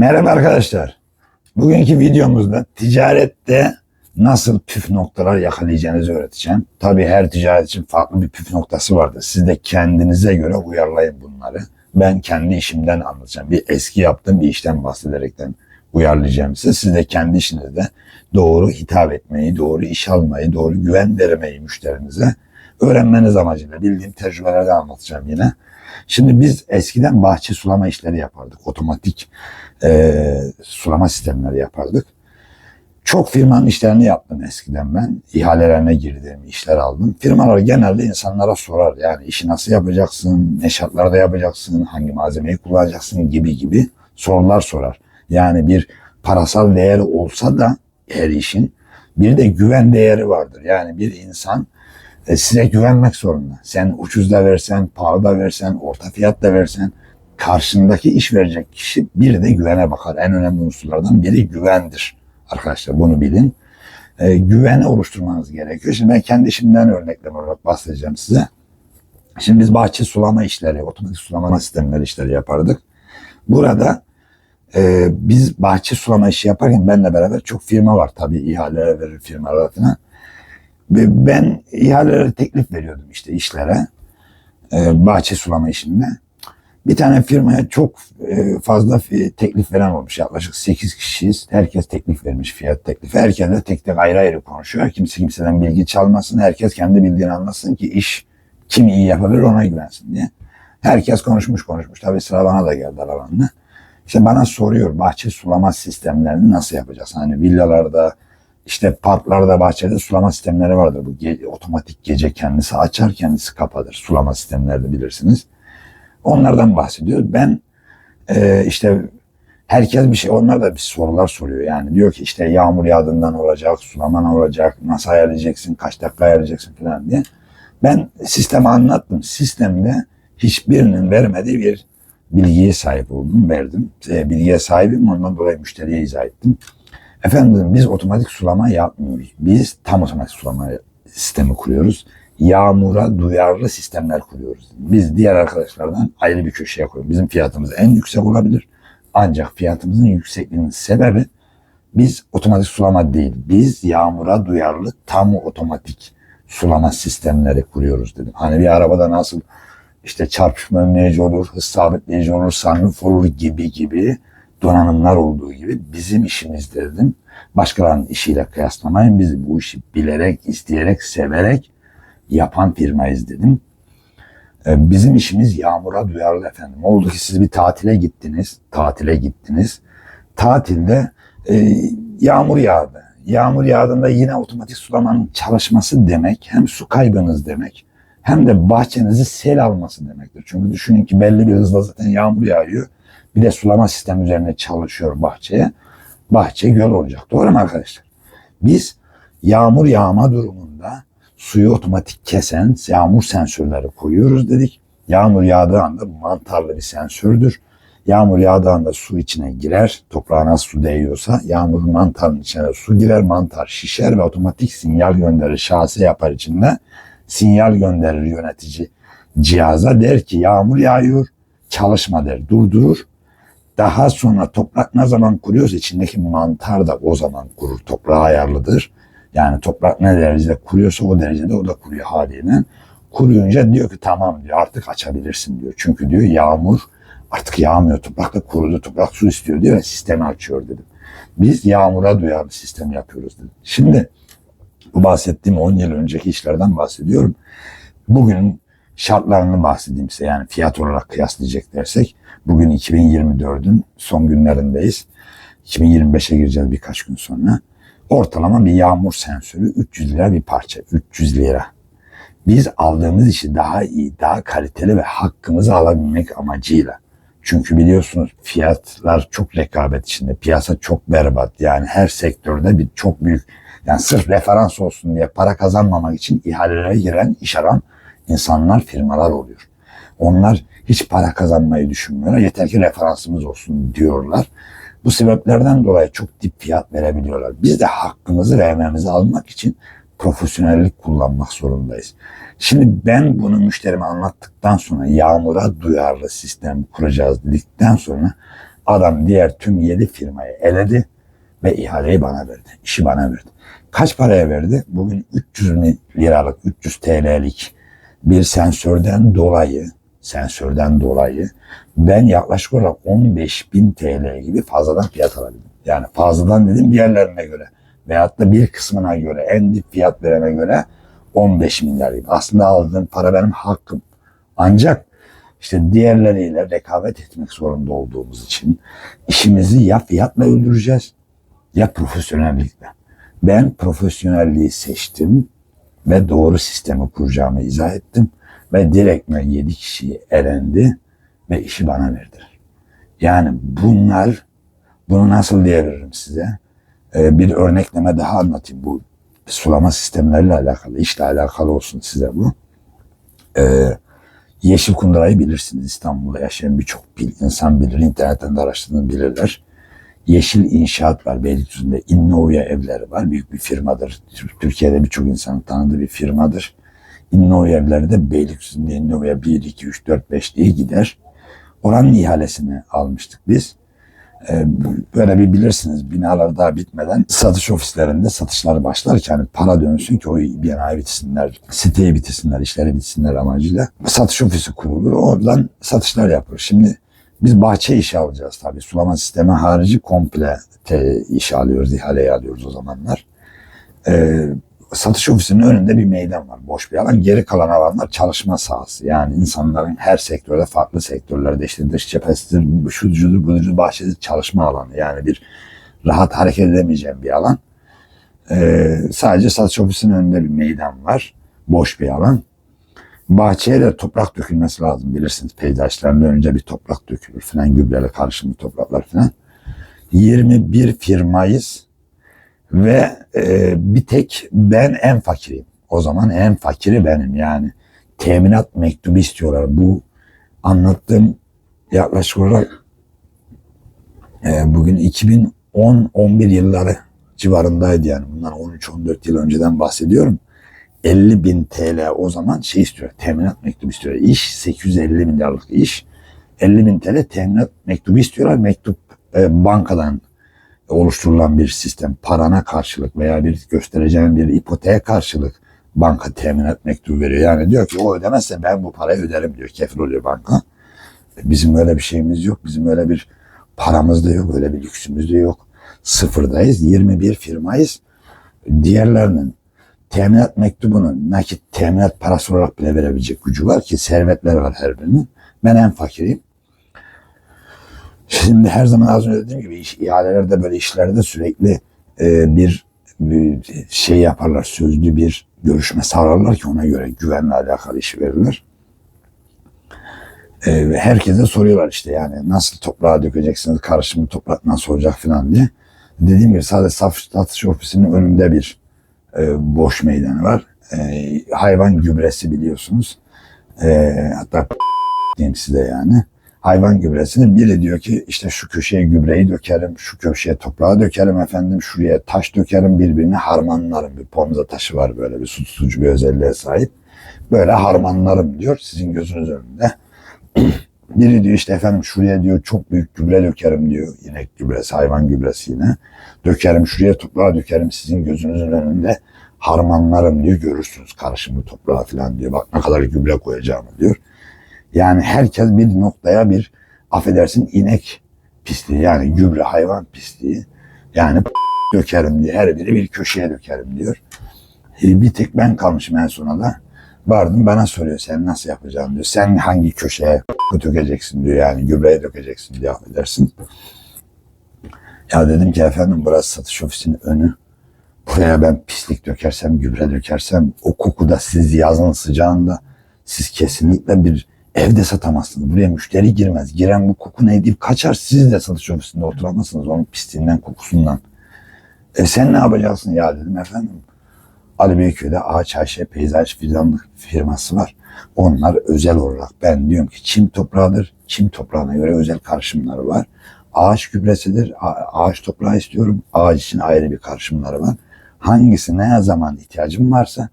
Merhaba arkadaşlar. Bugünkü videomuzda ticarette nasıl püf noktalar yakalayacağınızı öğreteceğim. Tabii her ticaret için farklı bir püf noktası vardır. Siz de kendinize göre uyarlayın bunları. Ben kendi işimden anlatacağım. Bir eski yaptığım bir işten bahsederekten uyarlayacağım size. Siz de kendi işinizde doğru hitap etmeyi, doğru iş almayı, doğru güven vermeyi müşterinize öğrenmeniz amacıyla bildiğim tecrübelerden anlatacağım yine. Şimdi biz eskiden bahçe sulama işleri yapardık. Otomatik e, sulama sistemleri yapardık. Çok firmanın işlerini yaptım eskiden ben. İhalelerine girdim, işler aldım. Firmalar genelde insanlara sorar. Yani işi nasıl yapacaksın, ne şartlarda yapacaksın, hangi malzemeyi kullanacaksın gibi gibi sorular sorar. Yani bir parasal değeri olsa da her işin bir de güven değeri vardır. Yani bir insan e, size güvenmek zorunda. Sen ucuz da versen, pahalı da versen, orta fiyat da versen karşındaki iş verecek kişi bir de güvene bakar. En önemli unsurlardan biri güvendir. Arkadaşlar bunu bilin. E, güveni oluşturmanız gerekiyor. Şimdi ben kendi işimden örnekler olarak bahsedeceğim size. Şimdi biz bahçe sulama işleri, otomatik sulama sistemleri işleri yapardık. Burada e, biz bahçe sulama işi yaparken benle beraber çok firma var tabii ihale verir firmalar falan. Ben ihalelere teklif veriyordum işte işlere. E, bahçe sulama işinde. Bir tane firmaya çok e, fazla teklif veren olmuş. Yaklaşık 8 kişiyiz. Herkes teklif vermiş fiyat teklifi. Herkes de tek tek ayrı ayrı konuşuyor. Kimse kimseden bilgi çalmasın. Herkes kendi bildiğini anlasın ki iş kim iyi yapabilir ona güvensin diye. Herkes konuşmuş konuşmuş. Tabii sıra bana da geldi aralarında. İşte bana soruyor bahçe sulama sistemlerini nasıl yapacağız? Hani villalarda, işte parklarda, bahçede sulama sistemleri vardır. Bu ge- otomatik gece kendisi açar, kendisi kapatır. Sulama sistemleri de bilirsiniz. Onlardan bahsediyor. Ben e, işte herkes bir şey, onlar da bir sorular soruyor. Yani diyor ki işte yağmur yağdığından olacak, sulama ne olacak, nasıl ayarlayacaksın, kaç dakika ayarlayacaksın falan diye. Ben sistemi anlattım. Sistemde hiçbirinin vermediği bir bilgiye sahip oldum, verdim. E, bilgiye sahibim, ondan dolayı müşteriye izah ettim. Efendim biz otomatik sulama yapmıyoruz. Biz tam otomatik sulama sistemi kuruyoruz. Yağmura duyarlı sistemler kuruyoruz. Biz diğer arkadaşlardan ayrı bir köşeye koyuyoruz. Bizim fiyatımız en yüksek olabilir. Ancak fiyatımızın yüksekliğinin sebebi biz otomatik sulama değil. Biz yağmura duyarlı tam otomatik sulama sistemleri kuruyoruz dedim. Hani bir arabada nasıl işte çarpışma önleyici olur, hız sabitleyici olur, sunroof olur gibi gibi donanımlar olduğu gibi bizim işimiz dedim. Başkalarının işiyle kıyaslamayın. Biz bu işi bilerek, isteyerek, severek yapan firmayız dedim. Ee, Bizim işimiz yağmura duyarlı efendim. Oldu ki siz bir tatile gittiniz, tatile gittiniz. Tatilde e, yağmur yağdı. Yağmur yağdığında yine otomatik sulamanın çalışması demek hem su kaybınız demek hem de bahçenizi sel alması demektir. Çünkü düşünün ki belli bir hızla zaten yağmur yağıyor. Bir de sulama sistemi üzerine çalışıyor bahçeye. Bahçe göl olacak. Doğru mu arkadaşlar? Biz yağmur yağma durumunda suyu otomatik kesen yağmur sensörleri koyuyoruz dedik. Yağmur yağdığı anda mantarlı bir sensördür. Yağmur yağdığı anda su içine girer. Toprağa nasıl su değiyorsa yağmur mantarın içine su girer. Mantar şişer ve otomatik sinyal gönderir. Şase yapar içinde. Sinyal gönderir yönetici cihaza. Der ki yağmur yağıyor. Çalışma der. Durdurur. Daha sonra toprak ne zaman kuruyorsa içindeki mantar da o zaman kurur. Toprağa ayarlıdır. Yani toprak ne derecede kuruyorsa o derecede o da kuruyor haliyle. Kuruyunca diyor ki tamam diyor artık açabilirsin diyor. Çünkü diyor yağmur artık yağmıyor. Toprak da kurudu. Toprak su istiyor diyor ve sistemi açıyor dedim. Biz yağmura duyarlı sistem yapıyoruz dedim. Şimdi bu bahsettiğim 10 yıl önceki işlerden bahsediyorum. Bugünün şartlarını bahsedeyim size. Yani fiyat olarak kıyaslayacak dersek. Bugün 2024'ün son günlerindeyiz. 2025'e gireceğiz birkaç gün sonra. Ortalama bir yağmur sensörü 300 lira bir parça. 300 lira. Biz aldığımız işi daha iyi, daha kaliteli ve hakkımızı alabilmek amacıyla. Çünkü biliyorsunuz fiyatlar çok rekabet içinde. Piyasa çok berbat. Yani her sektörde bir çok büyük yani sırf referans olsun diye para kazanmamak için ihalelere giren, iş aran insanlar, firmalar oluyor. Onlar hiç para kazanmayı düşünmüyorlar. Yeter ki referansımız olsun diyorlar. Bu sebeplerden dolayı çok dip fiyat verebiliyorlar. Biz de hakkımızı ve emeğimizi almak için profesyonellik kullanmak zorundayız. Şimdi ben bunu müşterime anlattıktan sonra yağmura duyarlı sistem kuracağız dedikten sonra Adam diğer tüm 7 firmayı eledi ve ihaleyi bana verdi. İşi bana verdi. Kaç paraya verdi? Bugün 300 mi- liralık, 300 TL'lik bir sensörden dolayı, sensörden dolayı ben yaklaşık olarak 15 bin TL gibi fazladan fiyat alabildim. Yani fazladan dedim diğerlerine göre. Veyahut da bir kısmına göre, en dip fiyat verene göre 15 milyar gibi. Aslında aldığım para benim hakkım. Ancak işte diğerleriyle rekabet etmek zorunda olduğumuz için işimizi ya fiyatla öldüreceğiz ya profesyonellikle. Ben profesyonelliği seçtim ve doğru sistemi kuracağımı izah ettim ve direktmen 7 kişiyi elendi ve işi bana verdiler. Yani bunlar bunu nasıl diyebilirim size? Ee, bir örnekleme daha anlatayım. Bu sulama sistemleriyle alakalı, işle alakalı olsun size bu. Ee, Yeşil Kundura'yı bilirsiniz. İstanbul'da yaşayan birçok insan bilir. internetten de araştırdığını bilirler. Yeşil İnşaat var Beylikdüzü'nde. Innovia evleri var. Büyük bir firmadır. Türkiye'de birçok insanın tanıdığı bir firmadır. Innovia evleri de Beylikdüzü'nde Innovia 1, 2, 3, 4, 5 diye gider. Oranın ihalesini almıştık biz. Ee, böyle bir bilirsiniz binalar daha bitmeden satış ofislerinde satışlar başlarken hani para dönsün ki o binayı bitirsinler, siteyi bitirsinler, işleri bitirsinler amacıyla satış ofisi kurulur. Oradan satışlar yapılır. Şimdi biz bahçe işi alacağız tabii. Sulama sistemi harici komple te, iş alıyoruz, ihaleyi alıyoruz o zamanlar. Ee, satış ofisinin önünde bir meydan var. Boş bir alan. Geri kalan alanlar çalışma sahası. Yani insanların her sektörde farklı sektörlerde işte dış cephesidir, şu cudur, budur, bahçedir çalışma alanı. Yani bir rahat hareket edemeyeceğim bir alan. Ee, sadece satış ofisinin önünde bir meydan var. Boş bir alan. Bahçeye de toprak dökülmesi lazım bilirsiniz. Peyzajlarında önce bir toprak dökülür falan gübreyle karışımlı topraklar falan. 21 firmayız ve e, bir tek ben en fakiriyim. O zaman en fakiri benim yani. Teminat mektubu istiyorlar. Bu anlattığım yaklaşık olarak e, bugün 2010-11 yılları civarındaydı yani. Bundan 13-14 yıl önceden bahsediyorum. 50 bin TL o zaman şey istiyor. Teminat mektubu istiyor. İş 850 milyarlık iş. 50 bin TL teminat mektubu istiyorlar. Mektup e, bankadan oluşturulan bir sistem. Parana karşılık veya bir göstereceğin bir ipoteğe karşılık banka teminat mektubu veriyor. Yani diyor ki o ödemezse ben bu parayı öderim diyor. Kefil oluyor banka. E, Bizim öyle bir şeyimiz yok. Bizim öyle bir paramız da yok. Öyle bir lüksümüz de yok. Sıfırdayız. 21 firmayız. Diğerlerinin teminat mektubunu nakit teminat parası olarak bile verebilecek gücü var ki servetler var her birinin. Ben en fakiriyim. Şimdi her zaman az önce dediğim gibi iş, ihalelerde böyle işlerde sürekli e, bir, bir şey yaparlar. Sözlü bir görüşme sağlarlar ki ona göre güvenle alakalı işi verirler. E, ve herkese soruyorlar işte yani nasıl toprağa dökeceksiniz, karışımlı toprak nasıl olacak falan diye. Dediğim gibi sadece satış ofisinin önünde bir e, boş meydanı var. E, hayvan gübresi biliyorsunuz. E, hatta diyeyim size yani. Hayvan gübresini biri diyor ki işte şu köşeye gübreyi dökerim, şu köşeye toprağı dökerim efendim, şuraya taş dökerim birbirini harmanlarım. Bir pomza taşı var böyle bir su tutucu bir özelliğe sahip. Böyle harmanlarım diyor sizin gözünüz önünde. Biri diyor işte efendim şuraya diyor çok büyük gübre dökerim diyor. İnek gübresi, hayvan gübresi yine. Dökerim şuraya toprağı dökerim sizin gözünüzün önünde. Harmanlarım diyor görürsünüz karışımı toprağı falan diyor. Bak ne kadar gübre koyacağımı diyor. Yani herkes bir noktaya bir affedersin inek pisliği yani gübre hayvan pisliği yani dökerim diye her biri bir köşeye dökerim diyor. E, Bir tek ben kalmışım en sona da. Vardım bana soruyor sen nasıl yapacaksın diyor. Sen hangi köşeye dökeceksin diyor yani gübreye dökeceksin diye affedersin. Ya dedim ki efendim burası satış ofisinin önü. Buraya ben pislik dökersem, gübre dökersem o kokuda siz yazın sıcağında siz kesinlikle bir evde satamazsınız. Buraya müşteri girmez. Giren bu koku ne deyip kaçar. Siz de satış ofisinde oturamazsınız onun pisliğinden, kokusundan. E sen ne yapacaksın ya dedim efendim. Ali Beyköy'de Ağaç Ayşe Peyzaj Fidanlık firması var. Onlar özel olarak ben diyorum ki çim toprağıdır. Çim toprağına göre özel karışımları var. Ağaç gübresidir. Ağaç toprağı istiyorum. Ağaç için ayrı bir karışımları var. Hangisi ne zaman ihtiyacım varsa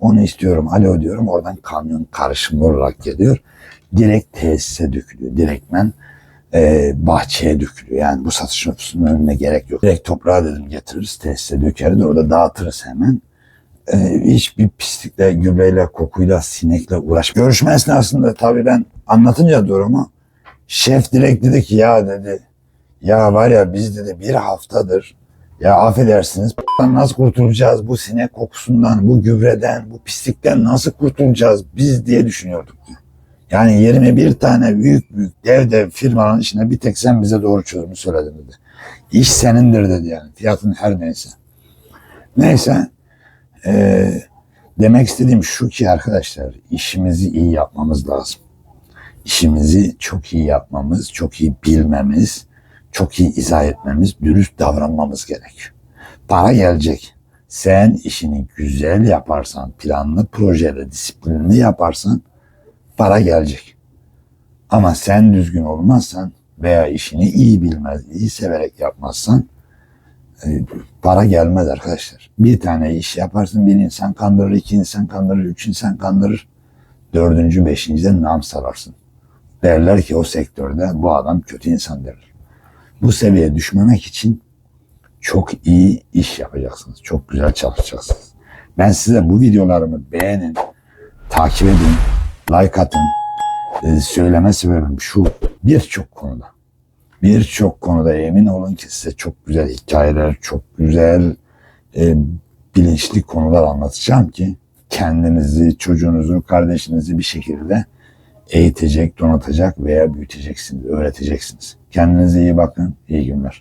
onu istiyorum. Alo diyorum. Oradan kamyon karışımı olarak geliyor. Direkt tesise dökülüyor. Direktmen e, bahçeye dökülüyor. Yani bu satış nüfusunun önüne gerek yok. Direkt toprağa dedim getiririz, tesise dökeriz, orada dağıtırız hemen. E, hiçbir pislikle, gübreyle, kokuyla, sinekle uğraş. Görüşme esnasında tabii ben anlatınca durumu şef direkt dedi ki ya dedi ya var ya biz dedi bir haftadır ya affedersiniz nasıl kurtulacağız bu sinek kokusundan, bu gübreden, bu pislikten nasıl kurtulacağız biz diye düşünüyorduk. Yani 21 tane büyük büyük dev dev firmanın içine bir tek sen bize doğru çözümü söyledin dedi. İş senindir dedi yani fiyatın her neyse. Neyse eee, demek istediğim şu ki arkadaşlar işimizi iyi yapmamız lazım. İşimizi çok iyi yapmamız, çok iyi bilmemiz, çok iyi izah etmemiz, dürüst davranmamız gerek. Para gelecek. Sen işini güzel yaparsan, planlı projeli, disiplinli yaparsan para gelecek. Ama sen düzgün olmazsan veya işini iyi bilmez, iyi severek yapmazsan e, para gelmez arkadaşlar. Bir tane iş yaparsın, bir insan kandırır, iki insan kandırır, üç insan kandırır. Dördüncü, beşincide nam sararsın. Derler ki o sektörde bu adam kötü insan derler. Bu seviyeye düşmemek için çok iyi iş yapacaksınız. Çok güzel çalışacaksınız. Ben size bu videolarımı beğenin, takip edin, like atın. Ee, söyleme sebebim şu birçok konuda. Birçok konuda emin olun ki size çok güzel hikayeler, çok güzel e, bilinçli konular anlatacağım ki kendinizi, çocuğunuzu, kardeşinizi bir şekilde eğitecek, donatacak veya büyüteceksiniz, öğreteceksiniz. Kendinize iyi bakın, iyi günler.